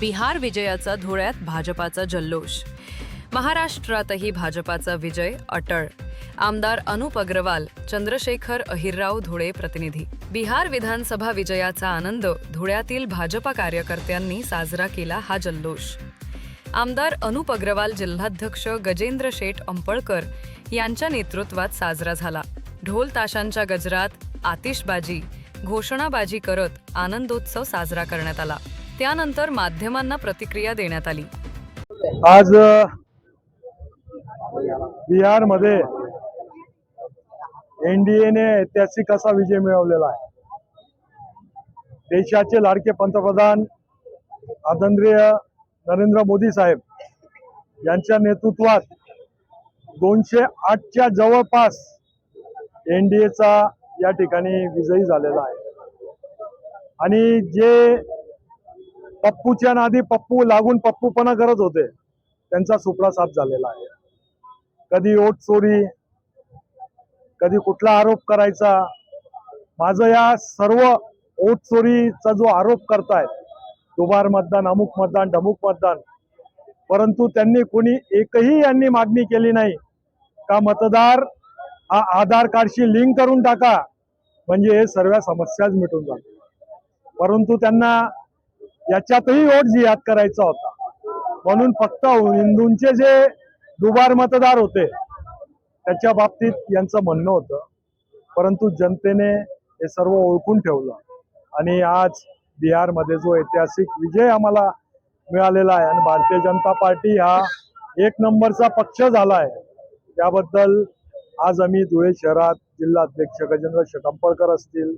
बिहार विजयाचा धुळ्यात भाजपाचा जल्लोष. महाराष्ट्रातही भाजपाचा विजय अटळ. आमदार अनुप अग्रवाल चंद्रशेखर अहिरराव धुळे प्रतिनिधी. बिहार विधानसभा विजयाचा आनंद धुळ्यातील भाजपा कार्यकर्त्यांनी साजरा केला हा जल्लोष. आमदार अनुप अग्रवाल जिल्हाध्यक्ष गजेंद्र शेठ अंपळकर यांच्या नेतृत्वात साजरा झाला. ढोल ताशांच्या गजरात आतिषबाजी घोषणाबाजी करत आनंदोत्सव साजरा करण्यात आला. त्यानंतर माध्यमांना प्रतिक्रिया देण्यात आली. आज बिहारमध्ये एनडीएने ऐतिहासिक असा विजय मिळवलेला आहे. देशाचे लाडके पंतप्रधान आदरणीय नरेंद्र मोदी साहेब यांच्या नेतृत्वात दोनशे आठच्या जवळपास एनडीएचा या ठिकाणी विजयी झालेला आहे. आणि जे पप्पूच्या नादी पप्पू लागून पप्पूपणा करत होते. त्यांचा सुपडा साफ झालेला आहे. कधी ओट चोरी कधी कुठला आरोप करायचा माझं या सर्व ओट चोरीचा जो आरोप करतायत दुबार मतदान अमुक मतदान ढमुक मतदान परंतु त्यांनी कोणी एकही यांनी मागणी केली नाही का मतदार हा आधार कार्डशी लिंक करून टाका म्हणजे हे सर्व समस्याच मिटून जातील. परंतु त्यांना याच्यातही वोट जिहाद करायचा होता. म्हणून फक्त हिंदूंचे जे दुबार मतदार होते त्याच्या बाबतीत यांचं म्हणणं होतं. परंतु जनतेने हे सर्व ओळखून ठेवलं. आणि आज बिहारमध्ये जो ऐतिहासिक विजय आम्हाला मिळालेला आहे आणि भारतीय जनता पार्टी हा एक नंबरचा पक्ष झाला आहे त्याबद्दल आज आम्ही धुळे शहरात जिल्हा अध्यक्ष गजेंद्र शकंपळकर असतील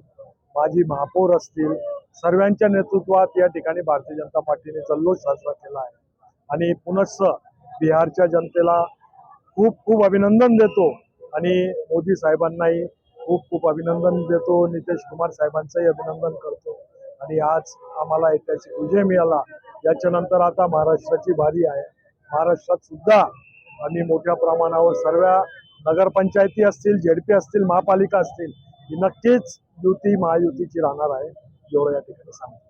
माजी महापौर असतील सर्वांच्या नेतृत्वात या ठिकाणी भारतीय जनता पार्टीने जल्लोष साजरा केला आहे. आणि पुनश्च बिहारच्या जनतेला खूप खूप अभिनंदन देतो. आणि मोदी साहेबांनाही खूप खूप अभिनंदन देतो. नितेश कुमार साहेबांचंही अभिनंदन करतो. आणि आज आम्हाला ऐतिहासिक विजय मिळाला. याच्यानंतर आता महाराष्ट्राची भारी आहे. महाराष्ट्रात सुद्धा आम्ही मोठ्या प्रमाणावर सर्व नगरपंचायती असतील झेडपी असतील महापालिका असतील ही नक्कीच युती महायुतीची राहणार आहे. एवढं या ठिकाणी सांगतो.